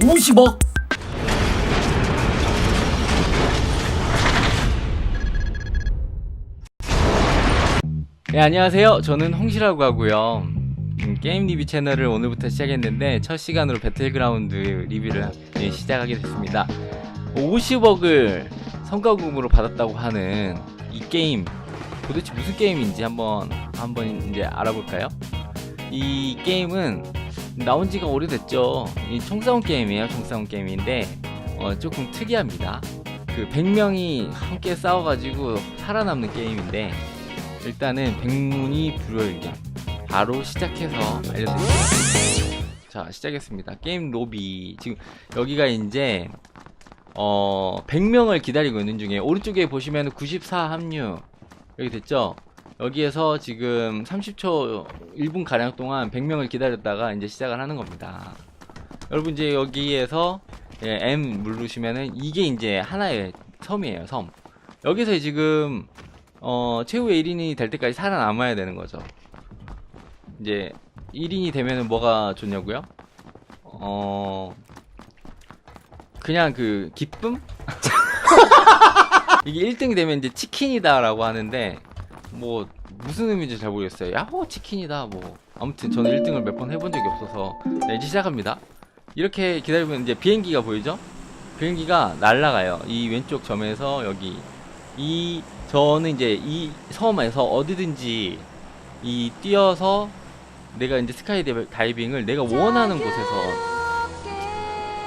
50억? 네, 안녕하세요. 저는 홍시라고 하고요. 음, 게임 리뷰 채널을 오늘부터 시작했는데 첫 시간으로 배틀그라운드 리뷰를 네, 시작하게 됐습니다. 50억을 성과금으로 받았다고 하는 이 게임 도대체 무슨 게임인지 한번 한번 이제 알아볼까요? 이 게임은 나온 지가 오래됐죠. 이 총싸움 게임이에요. 총싸움 게임인데 어, 조금 특이합니다. 그 100명이 함께 싸워가지고 살아남는 게임인데 일단은 백문이 불여일견 바로 시작해서 알려드릴게요. 자 시작했습니다. 게임 로비 지금 여기가 이제 어 100명을 기다리고 있는 중에 오른쪽에 보시면 94 합류 여기 됐죠? 여기에서 지금 30초 1분 가량 동안 100명을 기다렸다가 이제 시작을 하는 겁니다. 여러분 이제 여기에서 예, M 누르시면은 이게 이제 하나의 섬이에요, 섬. 여기서 지금 어, 최후의 1인이 될 때까지 살아남아야 되는 거죠. 이제 1인이 되면은 뭐가 좋냐고요? 어 그냥 그 기쁨? 이게 1등이 되면 이제 치킨이다 라고 하는데 뭐 무슨 의미인지 잘 모르겠어요. 야호 치킨이다 뭐 아무튼 저는 1등을 몇 번 해본 적이 없어서 네, 이제 시작합니다. 이렇게 기다리면 이제 비행기가 보이죠? 비행기가 날아가요. 이 왼쪽 점에서 여기 이 저는 이제 이 섬에서 어디든지 이 뛰어서 내가 이제 스카이 다이빙- 다이빙을 내가 원하는 곳에서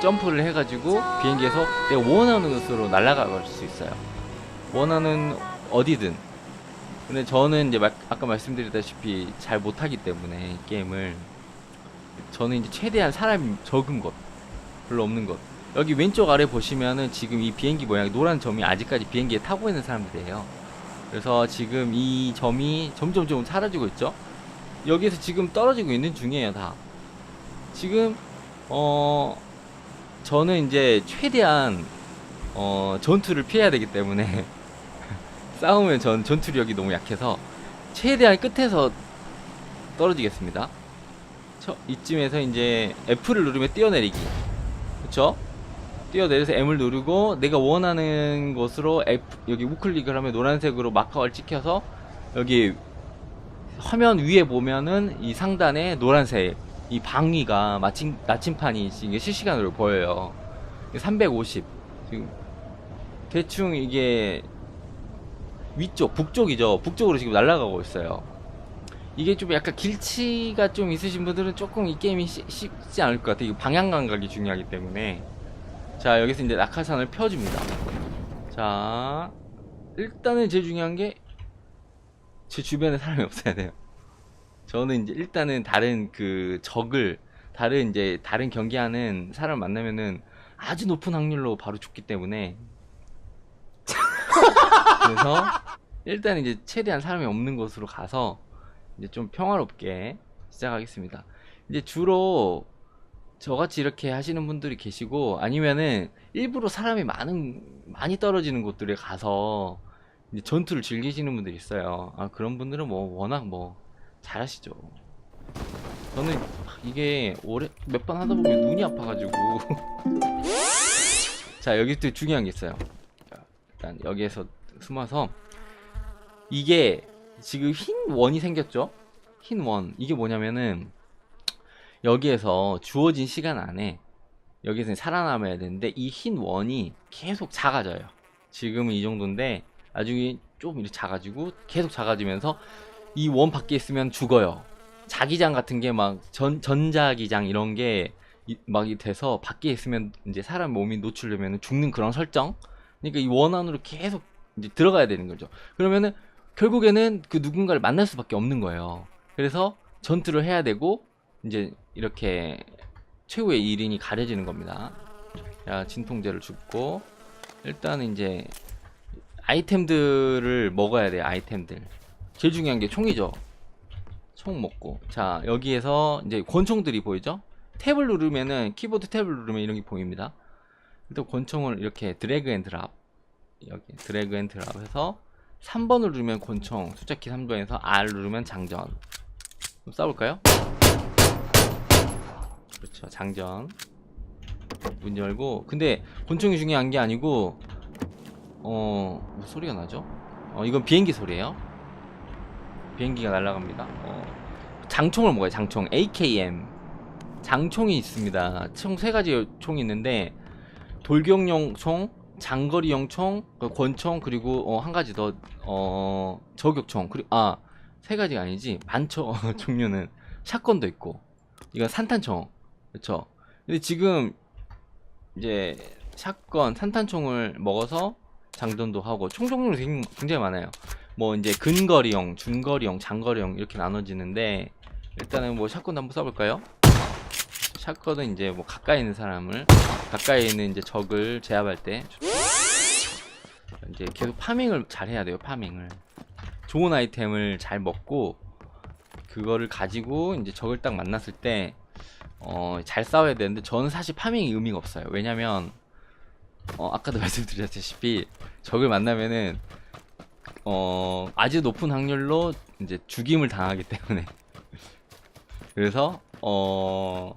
점프를 해가지고 비행기에서 내가 원하는 곳으로 날아갈 수 있어요. 원하는 어디든. 근데 저는 이제 막- 아까 말씀드렸다시피 잘 못하기 때문에 이 게임을 저는 이제 최대한 사람이 적은 곳, 별로 없는 곳. 여기 왼쪽 아래 보시면은 지금 이 비행기 모양 노란 점이 아직까지 비행기에 타고 있는 사람들이에요. 그래서 지금 이 점이 점점 점 사라지고 있죠. 여기서 지금 떨어지고 있는 중이에요, 다. 지금 어 저는 이제 최대한 어 전투를 피해야 되기 때문에 싸우면 전 전투력이 너무 약해서 최대한 끝에서 떨어지겠습니다. 저 이쯤에서 이제 F를 누르면 뛰어내리기. 그쵸? 뛰어내려서 M을 누르고 내가 원하는 곳으로 F 여기 우클릭을 하면 노란색으로 마커를 찍혀서 여기 화면 위에 보면은 이 상단에 노란색 이 방위가 마침 나침판이 이게 실시간으로 보여요. 350 지금 대충 이게 위쪽 북쪽이죠. 북쪽으로 지금 날아가고 있어요. 이게 좀 약간 길치가 좀 있으신 분들은 조금 이 게임이 쉬- 쉽지 않을 것 같아요. 방향 감각이 중요하기 때문에. 자, 여기서 이제 낙하산을 펴줍니다. 자, 일단은 제일 중요한 게 제 주변에 사람이 없어야 돼요. 저는 이제 일단은 다른 그 적을 다른 이제 다른 경기하는 사람 만나면은 아주 높은 확률로 바로 죽기 때문에 그래서 일단 이제 최대한 사람이 없는 곳으로 가서 이제 좀 평화롭게 시작하겠습니다. 이제 주로 저같이 이렇게 하시는 분들이 계시고 아니면은 일부러 사람이 많은 많이 떨어지는 곳들에 가서 이제 전투를 즐기시는 분들이 있어요. 아 그런 분들은 뭐 워낙 뭐 잘하시죠. 저는 이게 오래 몇 번 하다 보면 눈이 아파가지고 자 여기 또 중요한 게 있어요. 자, 일단 여기에서 숨어서 이게 지금 흰 원이 생겼죠? 흰 원. 이게 뭐냐면은 여기에서 주어진 시간 안에 여기서 살아남아야 되는데 이 흰 원이 계속 작아져요. 지금은 이 정도인데 나중에 좀 이렇게 작아지고 계속 작아지면서 이 원 밖에 있으면 죽어요. 자기장 같은 게 막 전 전자기장 이런 게 막 돼서 밖에 있으면 이제 사람 몸이 노출되면 죽는 그런 설정. 그러니까 이 원 안으로 계속 이제 들어가야 되는 거죠. 그러면은 결국에는 그 누군가를 만날 수밖에 없는 거예요. 그래서 전투를 해야 되고 이제 이렇게 최후의 1인이 가려지는 겁니다. 자, 진통제를 줍고 일단은 이제 아이템들을 먹어야 돼요. 아이템들. 제일 중요한 게 총이죠. 총 먹고. 자, 여기에서 이제 권총들이 보이죠? 탭을 누르면은 키보드 탭을 누르면 이런 게 보입니다. 일단 권총을 이렇게 드래그 앤 드랍 여기 드래그 앤 드랍 해서 3번을 누르면 권총 숫자키 3번에서 R 누르면 장전. 좀 싸볼까요? 그렇죠 장전 문 열고 근데 곤충이 중요한 게 아니고 어... 뭐 소리가 나죠? 어 이건 비행기 소리예요 비행기가 날아갑니다 어, 장총을 먹어요 장총 AKM 장총이 있습니다 총 세 가지 총이 있는데 돌격용 총 장거리용 총그 권총 그리고 어, 한 가지 더 어, 저격총 그리고 아 세 가지가 아니지. 많죠 종류는 샷건도 있고. 이건 산탄총. 그렇죠 근데 지금 이제 샷건 산탄총을 먹어서 장전도 하고 총 종류는 굉- 굉장히 많아요. 뭐 이제 근거리용 중거리용 장거리용 이렇게 나눠지는데 일단은 뭐 샷건 한번 써볼까요? 샷건은 이제 뭐 가까이 있는 사람을 가까이 있는 이제 적을 제압할 때 이제 계속 파밍을 잘 해야 돼요 파밍을. 좋은 아이템을 잘 먹고 그거를 가지고 이제 적을 딱 만났을 때 어, 잘 싸워야 되는데 저는 사실 파밍이 의미가 없어요. 왜냐면 어, 아까도 말씀드렸다시피 적을 만나면은 어, 아주 높은 확률로 이제 죽임을 당하기 때문에. 그래서 어,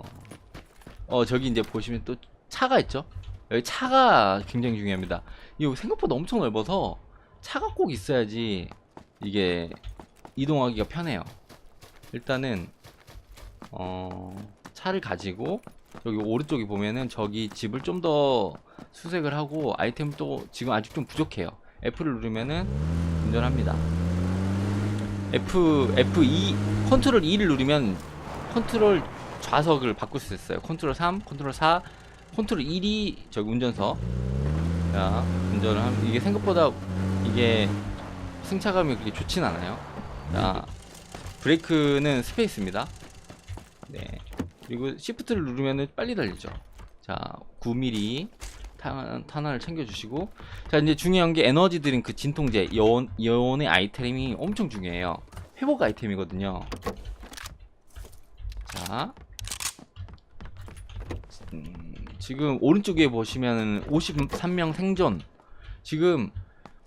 어 저기 이제 보시면 또 차가 있죠 여기 차가 굉장히 중요합니다. 이거 생각보다 엄청 넓어서 차가 꼭 있어야지 이게 이동하기가 편해요. 일단은 어 차를 가지고 여기 오른쪽에 보면은 저기 집을 좀 더 수색을 하고 아이템 또 지금 아직 좀 부족해요. F를 누르면은 운전합니다. F F2 컨트롤 2를 누르면 컨트롤 좌석을 바꿀 수 있어요. 컨트롤 3 컨트롤 4 컨트롤 1이 저기 운전석 자 운전을 하면 이게 생각보다 이게 승차감이 그렇게 좋진 않아요. 자 브레이크는 스페이스입니다. 네. 그리고 시프트를 누르면은 빨리 달리죠. 자 9mm 탄, 탄환을 챙겨주시고. 자 이제 중요한 게 에너지 드링크 진통제 여온, 여온의 아이템이 엄청 중요해요. 회복 아이템이거든요. 자. 음, 지금 오른쪽에 보시면은 53명 생존 지금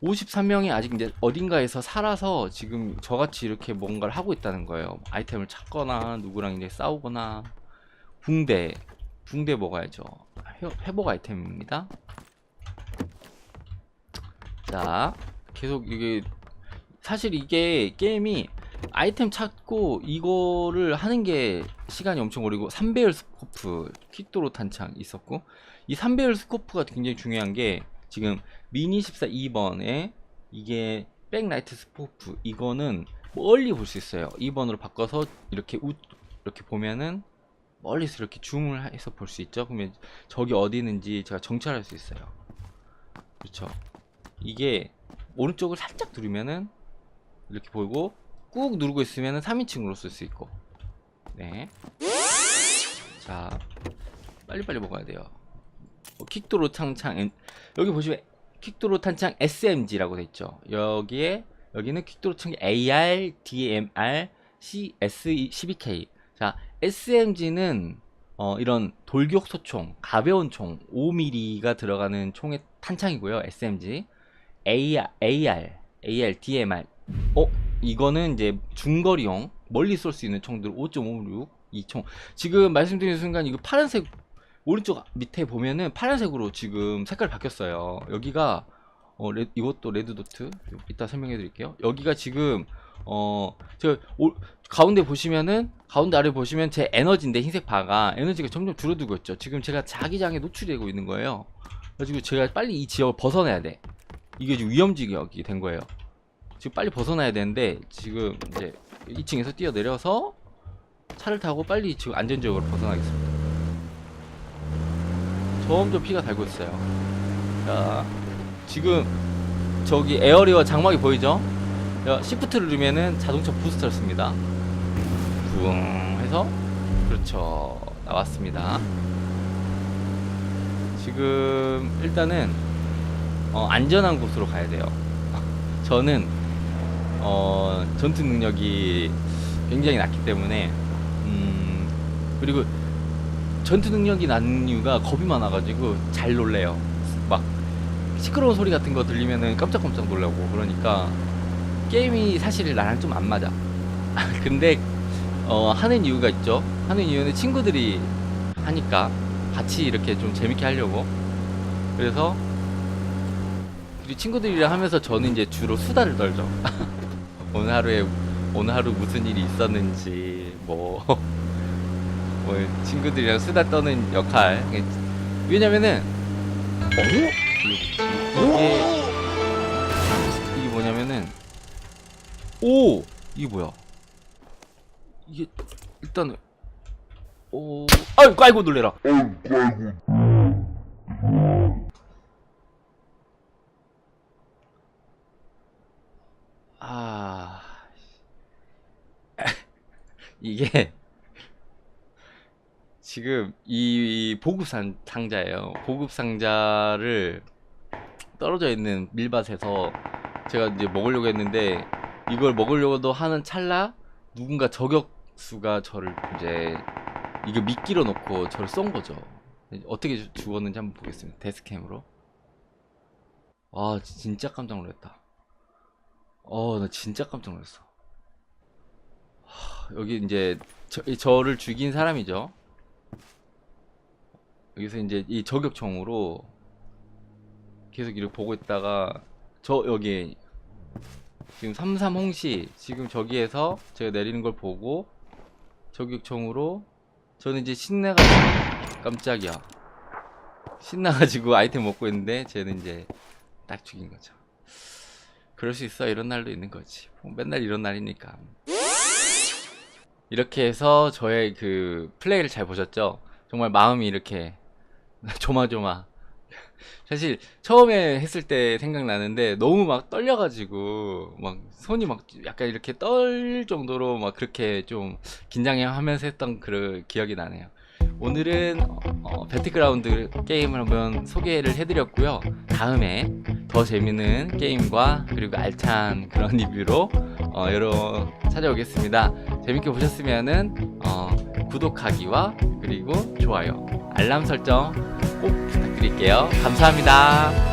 53명이 아직 이제 어딘가에서 살아서 지금 저같이 이렇게 뭔가를 하고 있다는 거예요. 아이템을 찾거나 누구랑 이제 싸우거나 붕대 붕대 먹어야죠. 회, 회복 아이템입니다. 자 계속 이게 사실 이게 게임이 아이템 찾고 이거를 하는 게 시간이 엄청 걸리고 3배열 스코프 퀵도로 탄창 있었고 이 3배열 스코프가 굉장히 중요한 게 지금 미니 14 2번에 이게 백라이트 스코프 이거는 멀리 볼 수 있어요. 2번으로 바꿔서 이렇게 우, 이렇게 보면은 멀리서 이렇게 줌을 해서 볼 수 있죠. 그러면 저기 어디 있는지 제가 정찰할 수 있어요. 그렇죠. 이게 오른쪽을 살짝 누르면은 이렇게 보이고 꾹 누르고 있으면은 3인칭으로 쓸 수 있고. 네. 자 빨리빨리 먹어야 돼요. 어, 킥도로 탄창 N- 여기 보시면 킥도로 탄창 SMG라고 돼 있죠. 여기에 여기는 킥도로 탄창 AR, DMR, C, S12K 자 SMG는 어, 이런 돌격 소총 가벼운 총 5mm가 들어가는 총의 탄창이고요 SMG AR, AR, AR, DMR 어 이거는 이제 중거리용 멀리 쏠 수 있는 총들 5.56이 총. 지금 말씀드린 순간 이거 파란색 오른쪽 밑에 보면은 파란색으로 지금 색깔 바뀌었어요. 여기가 어 레, 이것도 레드 도트 이따 설명해 드릴게요. 여기가 지금 어저 가운데 보시면은 가운데 아래 보시면 제 에너지인데 흰색 바가 에너지가 점점 줄어들고 있죠. 지금 제가 자기장에 노출되고 있는 거예요. 그래가지고 제가 빨리 이 지역을 벗어나야 돼. 이게 지금 위험 지역이 된 거예요 지금 빨리 벗어나야 되는데 지금 이제 2층에서 뛰어내려서 차를 타고 빨리 지금 안전지역으로 벗어나겠습니다. 점점 피가 달고 있어요. 자, 지금 저기 에어리어 장막이 보이죠? 자, 시프트를 누르면은 자동차 부스터를 씁니다. 붕 해서 그렇죠 나왔습니다. 지금 일단은 어, 안전한 곳으로 가야 돼요. 저는 어, 전투 능력이 굉장히 낮기 때문에 음, 그리고 전투 능력이 낮은 이유가 겁이 많아가지고 잘 놀래요. 막 시끄러운 소리 같은 거 들리면은 깜짝깜짝 놀라고 그러니까 게임이 사실 나랑 좀 안 맞아. 근데 어, 하는 이유가 있죠. 하는 이유는 친구들이 하니까 같이 이렇게 좀 재밌게 하려고 그래서 그리고 친구들이랑 하면서 저는 이제 주로 수다를 떨죠. 오늘 하루에 오늘 하루 무슨 일이 있었는지 뭐, 뭐 친구들이랑 수다 떠는 역할. 왜냐면은 어? 이게 이게 뭐냐면은 오! 이게 뭐야? 이게 일단은 오! 아이고 아이고 놀래라. 아이 게 지금 이 보급 상, 상자예요. 보급 상자를 떨어져 있는 밀밭에서 제가 이제 먹으려고 했는데 이걸 먹으려고도 하는 찰나 누군가 저격수가 저를 이제 이거 미끼로 놓고 저를 쏜 거죠. 어떻게 죽- 죽었는지 한번 보겠습니다. 데스캠으로. 아 진짜 깜짝 놀랐다. 어, 나 진짜 깜짝 놀랐어. 하, 여기 이제 저, 이 저를 죽인 사람이죠. 여기서 이제 이 저격총으로 계속 이렇게 보고 있다가 저 여기 지금 삼삼 홍시 지금 저기에서 제가 내리는 걸 보고 저격총으로 저는 이제 신나가지고 깜짝이야 신나가지고 아이템 먹고 있는데 쟤는 이제 딱 죽인 거죠. 그럴 수 있어. 이런 날도 있는 거지. 뭐 맨날 이런 날이니까. 이렇게 해서 저의 그 플레이를 잘 보셨죠? 정말 마음이 이렇게 조마조마. 사실 처음에 했을 때 생각나는데 너무 막 떨려가지고 막 손이 막 약간 이렇게 떨 정도로 막 그렇게 좀 긴장하면서 했던 그 기억이 나네요 오늘은 어, 배틀그라운드 게임을 한번 소개를 해드렸고요 다음에 더 재밌는 게임과 그리고 알찬 그런 리뷰로 어, 여러 찾아오겠습니다. 재밌게 보셨으면은 어, 구독하기와 그리고 좋아요, 알람 설정 꼭 부탁드릴게요. 감사합니다.